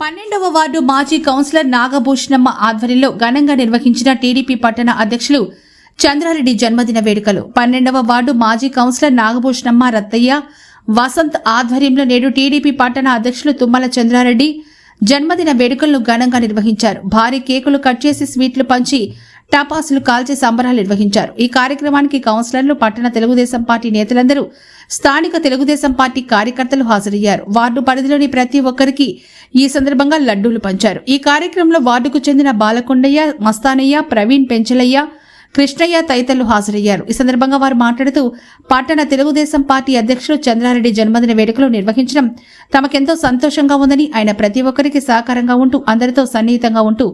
పన్నెండవ వార్డు మాజీ కౌన్సిలర్ నాగభూషణమ్మ ఆధ్వర్యంలో ఘనంగా నిర్వహించిన టీడీపీ పట్టణ అధ్యక్షులు చంద్రారెడ్డి జన్మదిన వేడుకలు. పన్నెండవ వార్డు మాజీ కౌన్సిలర్ నాగభూషణమ్మ రత్తయ్య వసంత్ ఆధ్వర్యంలో నేడు టీడీపీ పట్టణ అధ్యక్షులు తుమ్మల చంద్రారెడ్డి జన్మదిన వేడుకలను ఘనంగా నిర్వహించారు. భారీ కేకులు కట్ చేసి స్వీట్లు పంచి టపాసులు కాల్చి సంబరాలు నిర్వహించారు. ఈ కార్యక్రమానికి కౌన్సిలర్లు పట్టణ తెలుగుదేశం పార్టీ నేతలందరూ స్థానిక తెలుగుదేశం పార్టీ కార్యకర్తలు హాజరయ్యారు. వార్డు పరిధిలోని ప్రతి ఒక్కరికి ఈ సందర్భంగా లడ్డూలు పంచారు. ఈ కార్యక్రమంలో వార్డుకు చెందిన బాలకొండయ్య మస్తానయ్య ప్రవీణ్ పెంచలయ్య కృష్ణయ్య తదితరులు హాజరయ్యారు. ఈ సందర్భంగా వారు మాట్లాడుతూ పట్టణ తెలుగుదేశం పార్టీ అధ్యక్షులు చంద్రారెడ్డి జన్మదిన వేడుకలు నిర్వహించడం తమకెంతో సంతోషంగా ఉందని ఆయన ప్రతి ఒక్కరికి సహకారంగా ఉంటూ అందరితో సన్నిహితంగా ఉంటూ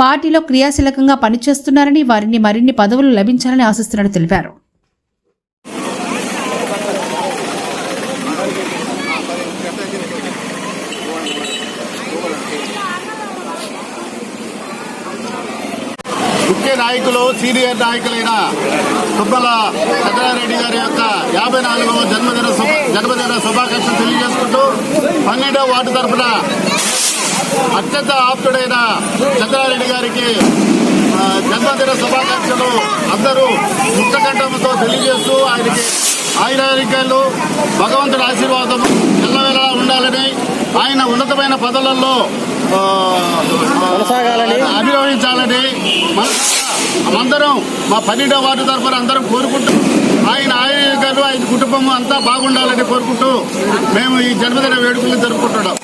పార్టీలో క్రియాశీలకంగా పనిచేస్తున్నారని వారిని మరిన్ని పదవులు లభించాలని ఆశిస్తున్నట్టు తెలిపారు. ముఖ్య నాయకులు సీనియర్ నాయకులైన తుమ్మల సత్యారెడ్డి గారి యొక్క యాభై నాలుగవ జన్మదిన జన్మదిన శుభాకాంక్షలు తెలియజేసుకుంటూ పన్నెండవ వార్డు తరఫున అత్యంత ఆప్తుడైన చంద్రారెడ్డి గారికి జన్మదిన శుభాకాంక్షలు అందరూ ముక్తకంఠంతో తెలియజేస్తూ ఆయనకి ఆయురారోగ్యాలు భగవంతుడి ఆశీర్వాదం ఎల్లవేళలా ఉండాలని ఆయన ఉన్నతమైన పదవులలో ఆ, కొనసాగాలని. అభినందించాలని అందరం మా పన్నెండవ వార్డు తరఫున అందరం కోరుకుంటూ ఆయన ఆయుర్వేదాలు ఆయన కుటుంబం అంతా బాగుండాలని కోరుకుంటూ మేము ఈ జన్మదిన వేడుకలు జరుపుకుంటున్నాం